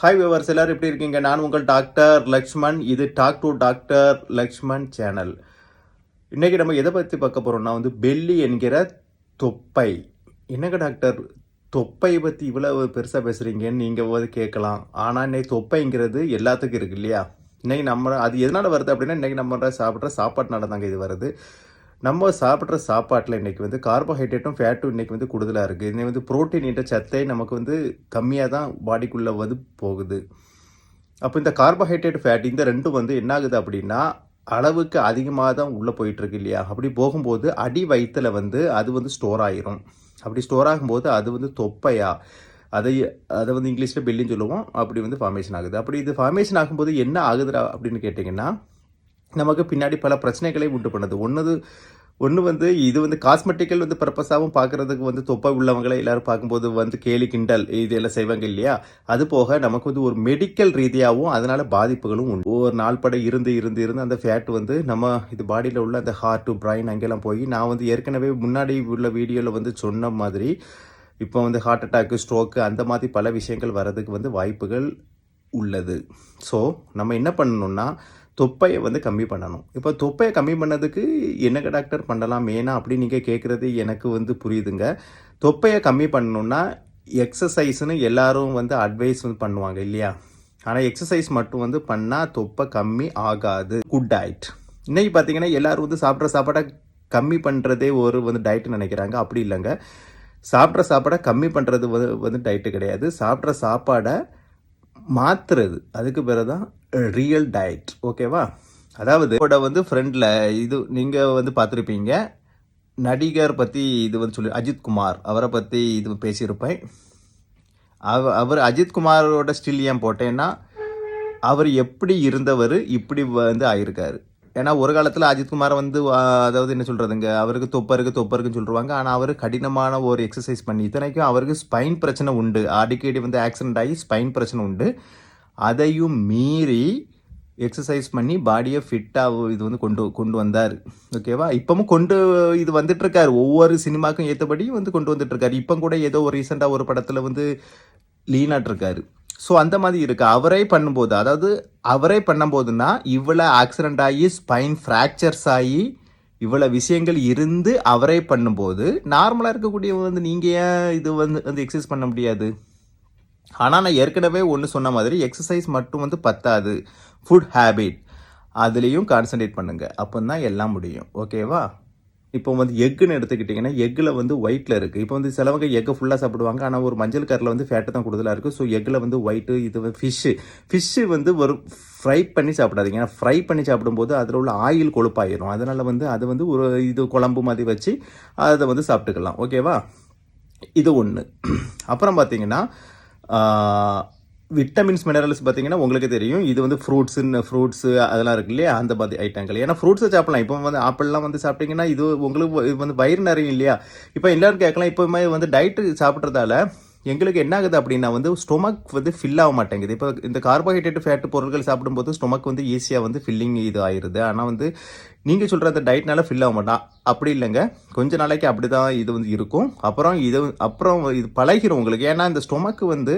Hi viewers எல்லாரும் எப்படி இருக்கீங்க? நான் உங்கள் டாக்டர் லக்ஷ்மண். இது talk to doctor Lakshman channel இன்றைக்கி நம்ம எதை பற்றி பார்க்க போகிறோம்னா வந்து பெல்லி என்கிற தொப்பை. என்னங்க டாக்டர் தொப்பை பற்றி இவ்வளவு பெருசாக பேசுகிறீங்கன்னு நீங்கள் போது கேட்கலாம். ஆனால் இன்னைக்கு தொப்பைங்கிறது எல்லாத்துக்கும் இருக்கு இல்லையா? இன்றைக்கி நம்ம அது எதனால் வருது அப்படின்னா இன்றைக்கி நம்ம சாப்பிட்ற சாப்பாட்டுனால தாங்க இது வருது. நம்ம சாப்பிட்ற சாப்பாட்டில் இன்றைக்கி வந்து கார்போஹைட்ரேட்டும் ஃபேட்டும் இன்றைக்கி வந்து கூடுதலாக இருக்குது இன்னைக்கு வந்து புரோட்டீன் என்ற சத்தை நமக்கு வந்து கம்மியாக தான் பாடிக்குள்ளே வந்து போகுது. அப்போ இந்த கார்போஹைட்ரேட் ஃபேட் இந்த ரெண்டும் வந்து என்ன ஆகுது அப்படின்னா அளவுக்கு அதிகமாக தான் உள்ளே போயிட்டுருக்கு இல்லையா? அப்படி போகும்போது அடி வயிற்றுல வந்து அது வந்து ஸ்டோர் ஆகிரும் அப்படி ஸ்டோர் ஆகும்போது அது வந்து தொப்பையா? அதை அதை வந்து இங்கிலீஷில் பெல்லின்னு சொல்லுவோம். அப்படி வந்து ஃபார்மேஷன் ஆகுது. அப்படி இது ஃபார்மேஷன் ஆகும்போது என்ன ஆகுதுடா அப்படின்னு கேட்டிங்கன்னா நமக்கு பின்னாடி பல பிரச்சனைகளை உண்டு பண்ணுது. ஒன்று ஒன்று வந்து இது வந்து காஸ்மெட்டிக்கல் வந்து பர்பஸாகவும் பார்க்கறதுக்கு வந்து தொப்பை உள்ளவங்களை எல்லாரும் பார்க்கும்போது வந்து கேலி கிண்டல் இது எல்லாம் செய்வாங்க இல்லையா? அது போக நமக்கு வந்து ஒரு மெடிக்கல் ரீதியாகவும் அதனால் பாதிப்புகளும் உண்டு. ஒரு நாள் படை இருந்து இருந்து இருந்து அந்த ஃபேட் வந்து நம்ம இது பாடியில் உள்ள அந்த ஹார்ட் பிரைன் அங்கெல்லாம் போய் நான் வந்து ஏற்கனவே முன்னாடி உள்ள வீடியோவில் வந்து சொன்ன மாதிரி இப்போ வந்து ஹார்ட் அட்டாக்கு ஸ்ட்ரோக்கு அந்த மாதிரி பல விஷயங்கள் வர்றதுக்கு வந்து வாய்ப்புகள் உள்ளது. ஸோ நம்ம என்ன பண்ணணும்னா தொப்பையை வந்து கம்மி பண்ணணும். இப்போ தொப்பையை கம்மி பண்ணதுக்கு என்னங்க டாக்டர் பண்ணலாம்? மெயினாக அப்படின்னு நீங்கள் கேட்குறது எனக்கு வந்து புரியுதுங்க. தொப்பையை கம்மி பண்ணணும்னா எக்ஸசைஸ்னு எல்லாரும் வந்து அட்வைஸ் வந்து பண்ணுவாங்க இல்லையா? ஆனால் எக்ஸசைஸ் மட்டும் வந்து பண்ணால் தொப்பை கம்மி ஆகாது. குட் டயட் இன்னைக்கு பார்த்தீங்கன்னா எல்லோரும் வந்து சாப்பிட்ற சாப்பாடை கம்மி பண்ணுறதே ஒரு வந்து டயட்னு நினைக்கிறாங்க. அப்படி இல்லைங்க. சாப்பிட்ற சாப்பாடை கம்மி பண்ணுறது வந்து வந்து டயட்டு கிடையாது. சாப்பிட்ற சாப்பாடை மாத்துறது. அதுக்கு பிறகு தான் ரியல் டயட் ஓகேவா அதாவது இதோட வந்து ஃப்ரெண்டில் இது நீங்கள் வந்து பார்த்துருப்பீங்க. நடிகர் பற்றி இது வந்து சொல்லி அஜித் குமார். அவரை பற்றி இது பேசியிருப்பேன். அவ அவர் அஜித் குமாரோட ஸ்டில் ஏன் போட்டேன்னா அவர் எப்படி இருந்தவர் இப்படி வந்து ஆயிருக்காரு. ஏன்னா ஒரு காலத்தில் அஜித்குமார் வந்து அதாவது என்ன சொல்கிறதுங்க அவருக்கு தொப்பருக்கு தொப்பருக்குன்னு சொல்லுவாங்க. ஆனால் அவர் கடினமான ஒரு எக்ஸசைஸ் பண்ணி இத்தனைக்கும் அவருக்கு ஸ்பைன் பிரச்சனை உண்டு. அடிக்கடி வந்து ஆக்சிடென்ட் ஆகி ஸ்பைன் பிரச்சனை உண்டு. அதையும் மீறி எக்ஸசைஸ் பண்ணி பாடியை ஃபிட்டாக இது வந்து கொண்டு கொண்டு வந்தார். ஓகேவா இப்போவும் கொண்டு இது வந்துட்டுருக்கார். ஒவ்வொரு சினிமாக்கும் ஏற்றபடியும் வந்து கொண்டு வந்துட்டுருக்காரு. இப்போ கூட ஏதோ ஒரு ரீசெண்டாக ஒரு படத்தில் வந்து லீனாட்டிருக்காரு ஸோ அந்த மாதிரி இருக்குது அவரே பண்ணும்போது அதாவது அவரே பண்ணும்போதுன்னா இவ்வளோ ஆக்சிடெண்ட் ஆகி ஸ்பைன் ஃப்ராக்சர்ஸ் ஆகி இவ்வளோ விஷயங்கள் இருந்து அவரே பண்ணும்போது நார்மலாக இருக்கக்கூடிய வந்து நீங்கள் ஏன் இது வந்து வந்து எக்ஸசைஸ் பண்ண முடியாது? ஆனால் நான் ஏற்கனவே ஒன்று சொன்ன மாதிரி எக்ஸசைஸ் மட்டும் வந்து பத்தாது. ஃபுட் ஹேபிட் அதுலேயும் கான்சன்ட்ரேட் பண்ணுங்கள் அப்போ தான் எல்லாம் முடியும். ஓகேவா இப்போ வந்து எக்குன்னு எடுத்துக்கிட்டிங்கன்னா எக்கில் வந்து ஒயிட்டில் இருக்குது இப்போ வந்து சிலவங்க எக்கு ஃபுல்லாக சாப்பிடுவாங்க. ஆனால் ஒரு மஞ்சள் கரில் வந்து ஃபேட்டு தான் கூடுதலாக இருக்குது ஸோ எக்கில் வந்து ஒயிட்டு இது வந்து ஃபிஷ்ஷு ஃபிஷ்ஷு வந்து ஒரு ஃப்ரை பண்ணி சாப்பிடாதீங்க. ஏன்னா ஃப்ரை பண்ணி சாப்பிடும்போது அதில் உள்ள ஆயில் கொழுப்பாயிரும். அதனால் வந்து அது வந்து ஒரு இது குழம்பு மாதிரி வச்சு அதை வந்து சாப்பிட்டுக்கலாம். ஓகேவா இது ஒன்று அப்புறம் பார்த்தீங்கன்னா விட்டமின்ஸ் மினரல்ஸ் பார்த்தீங்கன்னா உங்களுக்கு தெரியும். இது வந்து ஃப்ரூட்ஸுன்னு ஃப்ரூட்ஸு அதெல்லாம் இருக்கு இல்லையா? அந்த மாதிரி ஐட்டங்கள் ஏன்னா ஃப்ரூட்ஸை சாப்பிடலாம். இப்போ வந்து ஆப்பிள்லாம் வந்து சாப்பிட்டீங்கன்னா இது உங்களுக்கு இது வந்து வயிறு நிறையும் இல்லையா? இப்போ எல்லோரும் கேட்கலாம். இப்போவுமே வந்து டயட்டு சாப்பிட்றதால எங்களுக்கு என்ன ஆகுது அப்படின்னா வந்து ஸ்டொமக் வந்து ஃபில் ஆக மாட்டேங்குது. இப்போ இந்த கார்போஹைட்ரேட் ஃபேட் பொருட்கள் சாப்பிடும்போது ஸ்டொமக் வந்து ஈஸியாக வந்து ஃபில்லிங் இது ஆயிடுது ஆனால் வந்து நீங்கள் சொல்கிற அந்த டயட்னால ஃபில் ஆக மாட்டான் அப்படி இல்லைங்க. கொஞ்ச நாளைக்கு அப்படி தான் இது வந்து இருக்கும். அப்புறம் இது அப்புறம் இது பழகிடும் உங்களுக்கு. ஏன்னா இந்த ஸ்டொமக்கு வந்து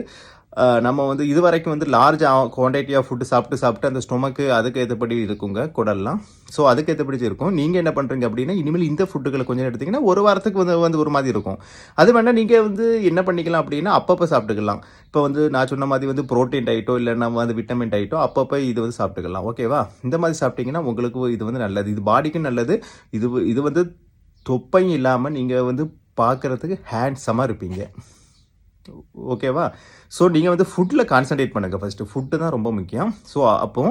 நம்ம வந்து இது வரைக்கும் வந்து லார்ஜ் குவான்டிட்டி ஆஃப் ஃபுட்டு சாப்பிட்டு சாப்பிட்டு அந்த ஸ்டொமக்கு அதுக்கு ஏற்றபடி இருக்குங்க குடல்லாம். ஸோ அதுக்கு ஏற்றபடி இருக்கும். நீங்கள் என்ன பண்ணுறீங்க அப்படின்னா இனிமேல் இந்த ஃபுட்டுகளை கொஞ்சம் எடுத்திங்கன்னா ஒரு வாரத்துக்கு வந்து வந்து ஒரு மாதிரி இருக்கும். அது வேணால் நீங்கள் வந்து என்ன பண்ணிக்கலாம் அப்படின்னா அப்பப்போ சாப்பிட்டுக்கலாம். இப்போ வந்து நான் சொன்ன மாதிரி வந்து ப்ரோட்டீன் டயட்டோ இல்லைன்னா வந்து விட்டமின் டயட்டோ அப்பப்போ இது வந்து சாப்பிட்டுக்கலாம். ஓகேவா இந்த மாதிரி சாப்பிட்டீங்கன்னா உங்களுக்கு இது வந்து நல்லது. இது பாடிக்கும் நல்லது. இது இது வந்து தொப்பையும் இல்லாமல் நீங்கள் வந்து பார்க்குறதுக்கு ஹேண்ட்ஸமாக இருப்பீங்க. ஓகேவா? ஸோ நீங்கள் வந்து ஃபுட்டில் கான்சன்ட்ரேட் பண்ணுங்கள் ஃபஸ்ட்டு ஃபுட்டு தான் ரொம்ப முக்கியம். ஸோ அப்போ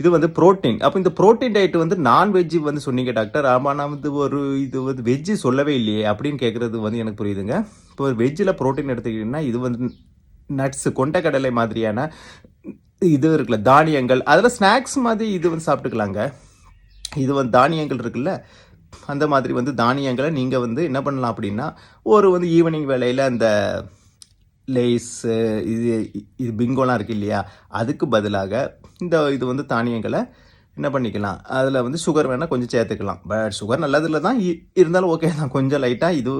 இது வந்து புரோட்டீன் அப்போ இந்த புரோட்டீன் டயட் வந்து நான்வெஜ் வந்து சொன்னீங்க டாக்டர் ஆமாம் நான் வந்து ஒரு இது வந்து வெஜ்ஜு சொல்லவே இல்லையே அப்படின்னு கேட்குறது வந்து எனக்கு புரியுதுங்க. இப்போ ஒரு வெஜ்ஜில் புரோட்டீன் எடுத்துக்கிட்டிங்கன்னா இது வந்து நட்ஸு கொண்டக்கடலை மாதிரியான இது இருக்குல்ல தானியங்கள். அதில் ஸ்நாக்ஸ் மாதிரி இது வந்து சாப்பிட்டுக்கலாங்க. இது வந்து தானியங்கள் இருக்குல்ல அந்த மாதிரி வந்து தானியங்களை நீங்கள் வந்து என்ன பண்ணலாம் அப்படின்னா ஒரு வந்து ஈவினிங் வேலையில் அந்த லேஸு இது இது பிங்கோலாம் இருக்குது இல்லையா? அதுக்கு பதிலாக இந்த இது வந்து தானியங்களை என்ன பண்ணிக்கலாம்? அதில் வந்து சுகர் வேணால் கொஞ்சம் சேர்த்துக்கலாம். பட் சுகர் நல்லதில்ல தான் இ- இருந்தாலும் ஓகே தான். கொஞ்சம் லைட்டாக இது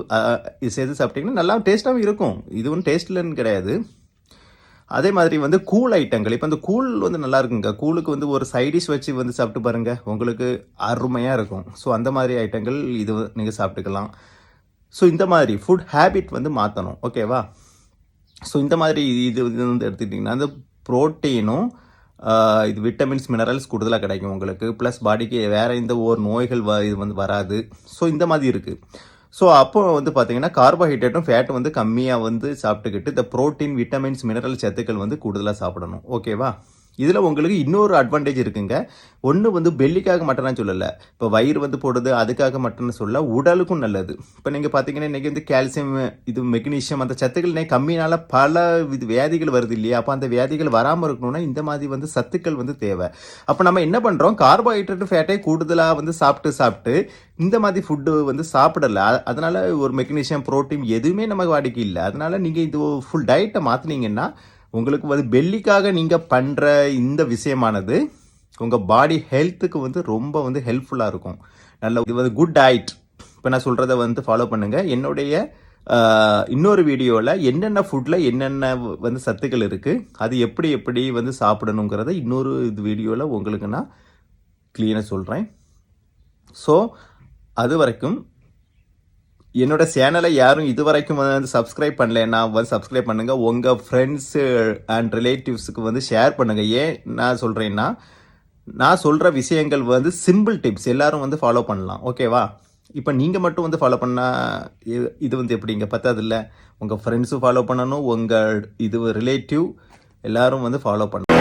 இது சேர்த்து சாப்பிட்டிங்கன்னா நல்லா டேஸ்ட்டாகவும் இருக்கும். இது ஒன்றும் டேஸ்ட்லன்னு கிடையாது. அதே மாதிரி வந்து கூல் ஐட்டங்கள் இப்போ இந்த கூல் வந்து நல்லா இருக்குங்க. கூலுக்கு வந்து ஒரு சைடிஷ் வச்சு வந்து சாப்பிட்டு பாருங்கள் உங்களுக்கு அருமையாக இருக்கும். ஸோ அந்த மாதிரி ஐட்டங்கள் இது நீங்கள் சாப்பிட்டுக்கலாம். ஸோ இந்த மாதிரி ஃபுட் ஹேபிட் வந்து மாற்றணும் ஓகேவா ஸோ இந்த மாதிரி இது இது வந்து எடுத்துக்கிட்டிங்கன்னா அந்த ப்ரோட்டீனும் இது விட்டமின்ஸ் மினரல்ஸ் கூடுதலாக கிடைக்கும் உங்களுக்கு. ப்ளஸ் பாடிக்கு வேறு எந்த ஒரு நோய்கள் வ இது வந்து வராது. ஸோ இந்த மாதிரி இருக்குது ஸோ அப்போ வந்து பார்த்தீங்கன்னா கார்போஹைட்ரேட்டும் ஃபேட்டும் வந்து கம்மியாக வந்து சாப்பிட்டுக்கிட்டு இந்த ப்ரோட்டீன் விட்டமின்ஸ் மினரல் சத்துக்கள் வந்து கூடுதலாக சாப்பிடணும். ஓகேவா இதில் உங்களுக்கு இன்னொரு அட்வான்டேஜ் இருக்குங்க. ஒன்று வந்து பெல்லிக்காக மட்டும் சொல்லலை. இப்போ வயிறு வந்து போடுது அதுக்காக மட்டும்னு சொல்ல உடலுக்கும் நல்லது. இப்போ நீங்கள் பார்த்தீங்கன்னா இன்றைக்கி வந்து கால்சியம் இது மெக்னீஷியம் அந்த சத்துக்கள் இன்னைக்கு பல இது வியாதிகள் வருது இல்லையா? அப்போ அந்த வியாதிகள் வராமல் இருக்கணும்னா இந்த மாதிரி வந்து சத்துக்கள் வந்து தேவை. அப்போ நம்ம என்ன பண்ணுறோம் கார்போஹைட்ரேட் ஃபேட்டை கூடுதலாக வந்து சாப்பிட்டு சாப்பிட்டு இந்த மாதிரி ஃபுட்டு வந்து சாப்பிடல. அதனால் ஒரு மெக்னீஷியம் புரோட்டீன் எதுவுமே நமக்கு வாடிக்கை இல்லை. அதனால் நீங்கள் இது ஃபுல் டயட்டை மாற்றினீங்கன்னா உங்களுக்கு வந்து பெல்லிக்காக நீங்கள் பண்ணுற இந்த விஷயமானது உங்கள் பாடி ஹெல்த்துக்கு வந்து ரொம்ப வந்து ஹெல்ப்ஃபுல்லாக இருக்கும். நல்ல இது வந்து குட் டயட் இப்போ நான் சொல்கிறத வந்து ஃபாலோ பண்ணுங்கள் என்னுடைய இன்னொரு வீடியோவில் என்னென்ன ஃபுட்டில் என்னென்ன வந்து சத்துக்கள் இருக்குது அது எப்படி எப்படி வந்து சாப்பிடணுங்கிறத இன்னொரு இது வீடியோவில் உங்களுக்கு நான் க்ளீனாக சொல்கிறேன் ஸோ அது வரைக்கும் என்னோட சேனலை யாரும் இது வரைக்கும் வந்து சப்ஸ்கிரைப் பண்ணலன்னா வந்து சப்ஸ்கிரைப் பண்ணுங்கள் உங்கள் ஃப்ரெண்ட்ஸு அண்ட் ரிலேட்டிவ்ஸுக்கு வந்து ஷேர் பண்ணுங்கள் ஏன் நான் சொல்கிறேன்னா நான் சொல்கிற விஷயங்கள் வந்து சிம்பிள் டிப்ஸ் எல்லாரும் வந்து ஃபாலோ பண்ணலாம். ஓகேவா இப்போ நீங்கள் மட்டும் வந்து ஃபாலோ பண்ணால் இது வந்து எப்படிங்க பத்தாது இல்லை. உங்கள் ஃப்ரெண்ட்ஸும் ஃபாலோ பண்ணணும். உங்கள் இது ரிலேட்டிவ் எல்லாரும் வந்து ஃபாலோ பண்ணணும்.